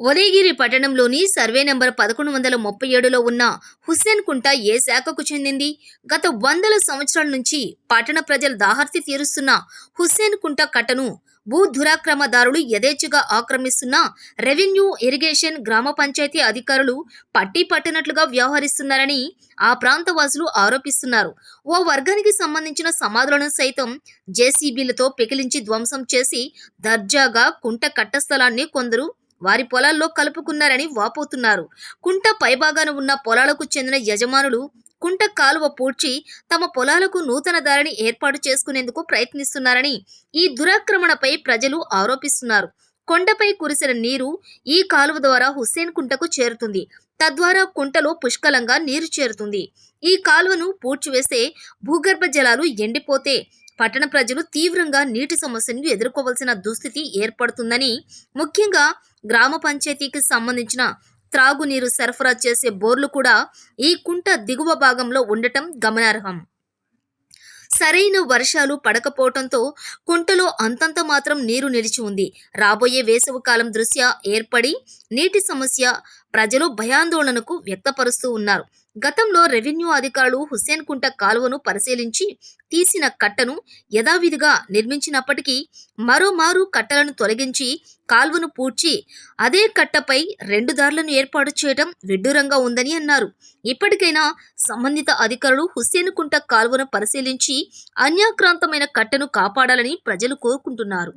ఉదయగిరి పట్టణంలోని survey number పదకొండు వందల ముప్పై ఏడులో ఉన్న హుస్సేన్ కుంట ఏ శాఖకు చెందింది? గత వందల సంవత్సరాల నుంచి పట్టణ ప్రజల దాహర్తి తీరుస్తున్న హుస్సేన్ కుంట కట్టను భూ దురాక్రమదారులు యథేచ్ఛగా ఆక్రమిస్తున్న రెవెన్యూ ఇరిగేషన్ గ్రామ పంచాయతీ అధికారులు పట్టి పట్టినట్లుగా వ్యవహరిస్తున్నారని ఆ ప్రాంత వాసులు ఆరోపిస్తున్నారు. ఓ వర్గానికి సంబంధించిన సమాధులను సైతం జేసీబీలతో పెకిలించి ధ్వంసం చేసి దర్జాగా కుంట కట్ట స్థలాన్ని కొందరు వారి పొలాల్లో కలుపుకున్నారని వాపోతున్నారు. కుంట పైభాగాన ఉన్న పొలాలకు చెందిన యజమానులు కుంట కాలువ పూడ్చి తమ పొలాలకు నూతన దారిని ఏర్పాటు చేసుకునేందుకు ప్రయత్నిస్తున్నారని ఈ దురాక్రమణపై ప్రజలు ఆరోపిస్తున్నారు. కొండపై కురిసిన నీరు ఈ కాలువ ద్వారా హుస్సేన్ కుంటకు చేరుతుంది. తద్వారా కుంటలో పుష్కలంగా నీరు చేరుతుంది. ఈ కాలువను పూడ్చివేస్తే భూగర్భ జలాలు ఎండిపోతే పట్టణ ప్రజలు తీవ్రంగా నీటి సమస్యను ఎదుర్కోవాల్సిన దుస్థితి ఏర్పడుతుందని ముఖ్యంగా గ్రామ పంచాయతీకి సంబంధించిన త్రాగునీరు సరఫరా చేసే బోర్లు కూడా ఈ కుంట దిగువ భాగంలో ఉండటం గమనార్హం. సరైన వర్షాలు పడకపోవటంతో కుంటలో అంతంత మాత్రం నీరు నిలిచి ఉంది. రాబోయే వేసవి కాలం దృష్ట్యా ఏర్పడి నీటి సమస్య ప్రజలు భయాందోళనకు వ్యక్తపరుస్తూ ఉన్నారు. గతంలో రెవెన్యూ అధికారులు హుస్సేన్ కుంట కాలువను పరిశీలించి తీసిన కట్టను యథావిధిగా నిర్మించినప్పటికీ మరోమారు కట్టలను తొలగించి కాల్వను పూడ్చి అదే కట్టపై రెండు దారులను ఏర్పాటు చేయడం విడ్డూరంగా ఉందని అన్నారు. ఇప్పటికైనా సంబంధిత అధికారులు హుస్సేన్ కుంట కాల్వను పరిశీలించి అన్యాక్రాంతమైన కట్టను కాపాడాలని ప్రజలు కోరుకుంటున్నారు.